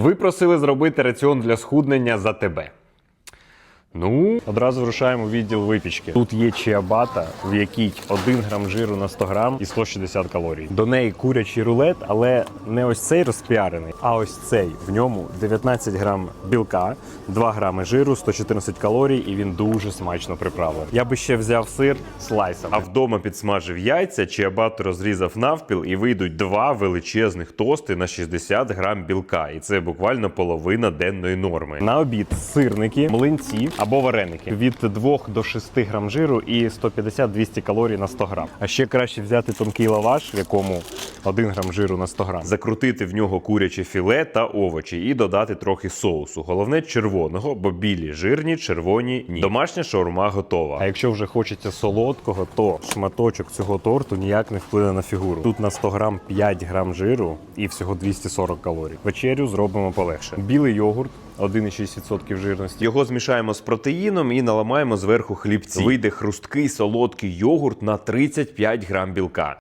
Ви просили зробити раціон для схуднення за тебе. Ну, одразу вирушаємо в відділ випічки. Тут є чиабата, в якій 1 грам жиру на 100 грам і 160 калорій. До неї курячий рулет, але не ось цей розпіарений, а ось цей. В ньому 19 грам білка, 2 грами жиру, 114 калорій, і він дуже смачно приправлений. Я би ще взяв сир слайсом. А вдома підсмажив яйця, чиабату розрізав навпіл, і вийдуть два величезних тости на 60 грам білка. І це буквально половина денної норми. На обід сирники, млинці або вареники від 2 до 6 грам жиру і 150-200 калорій на 100 грам. А ще краще взяти тонкий лаваш, в якому 1 грам жиру на 100 грам. Закрутити в нього куряче філе та овочі і додати трохи соусу. Головне червоного, бо білі жирні, червоні ні. Домашня шаурма готова. А якщо вже хочеться солодкого, то шматочок цього торту ніяк не вплине на фігуру. Тут на 100 грам 5 грам жиру і всього 240 калорій. Вечерю зробимо полегше. Білий йогурт. 1,6% жирності. Його змішаємо з протеїном і наламаємо зверху хлібці. Вийде хрусткий солодкий йогурт на 35 грам білка.